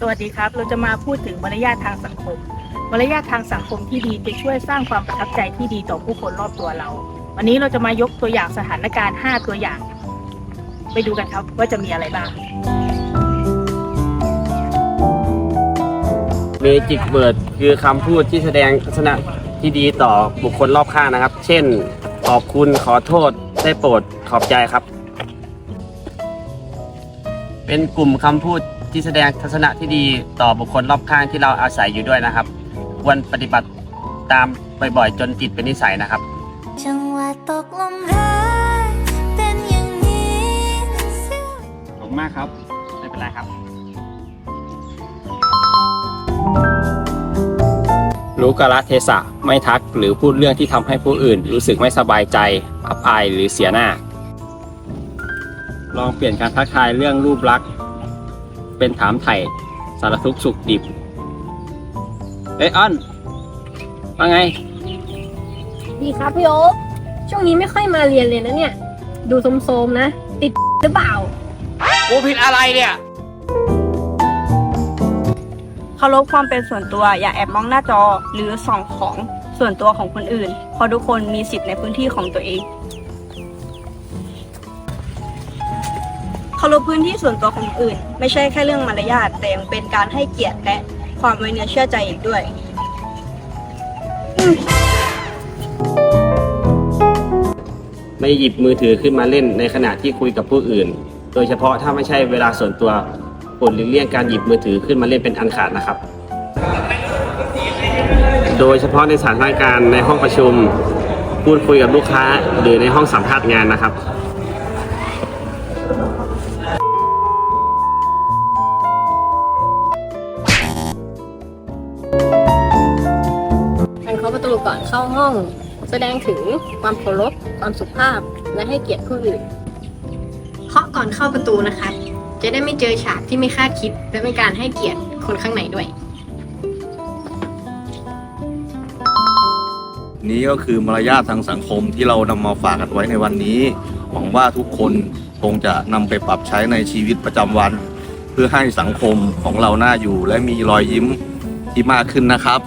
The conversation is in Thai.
สวัสดีครับ เราจะมาพูดถึงมารยาททางสังคม มารยาททางสังคมที่ดีจะช่วยสร้างความประทับใจที่ดีต่อผู้คนรอบตัวเรา วันนี้เราจะมายกตัวอย่างสถานการณ์ 5 ตัวอย่าง ไปดูกันครับว่าจะมีอะไรบ้าง เมจิกเบิร์ดคือคำพูดที่แสดงทัศนะที่ดีต่อบุคคลรอบข้างนะครับ เช่น ขอบคุณขอโทษ ได้โปรดขอบใจครับ เป็นกลุ่มคำพูด ที่แสดงทัศนะที่ดีต่อบุคคลรอบข้างที่เราอาศัยอยู่ด้วยนะครับ ควรปฏิบัติตามบ่อยๆ จนติดเป็นนิสัยนะครับ จังหวะตกลมรักเป็นอย่างนี้ขอบคุณมากครับไม่เป็นไรครับ รู้กาลเทศะไม่ทักหรือพูดเรื่องที่ทำให้ผู้อื่น รู้สึกไม่สบายใจ อับอายหรือเสียหน้า ลองเปลี่ยนการทักทายเรื่องรูปลักษณ์ เป็นถามไถ่สารทุกข์สุขดิบเอ้ยอ้อนว่าไง ดีครับพี่โอ๊คช่วงนี้ไม่ค่อยมาเรียนเลยนะเนี่ย ดูโสมๆนะ ติดหรือเปล่า กูผิดอะไรเนี่ย เคารพความเป็นส่วนตัวอย่าแอบมองหน้าจอหรือส่องของส่วนตัวของคนอื่นเพราะทุกคนมีสิทธิ์ในพื้นที่ของตัวเอง เคารพพื้นที่ส่วนตัวของอื่น ไม่ใช่แค่เรื่องมารยาทแต่ยังเป็นการให้เกียรติและความไว้เนื้อเชื่อใจอีกด้วยไม่หยิบมือถือขึ้นมาเล่นในขณะที่คุยกับผู้อื่น โดยเฉพาะถ้าไม่ใช่เวลาส่วนตัวโปรดหลีกเลี่ยงการหยิบมือถือขึ้นมาเล่นเป็นอันขาดนะครับ โดยเฉพาะในสถานการณ์ในห้องประชุม พูดคุยกับลูกค้าหรือในห้องสัมภาษณ์งานนะครับ ตูก่อนเข้าห้อง แสดงถึงความเคารพความสุภาพและให้เกียรติผู้อื่นเคาะก่อนเข้าประตูนะคะ จะได้ไม่เจอฉากที่ไม่คาดคิดและเป็นการให้เกียรติคนข้างในด้วย นี้ก็คือมารยาททางสังคมที่เรานำมาฝากกันไว้ในวันนี้ หวังว่าทุกคนคงจะนำไปปรับใช้ในชีวิตประจำวัน เพื่อให้สังคมของเราน่าอยู่และมีรอยยิ้มที่มากขึ้นนะครับ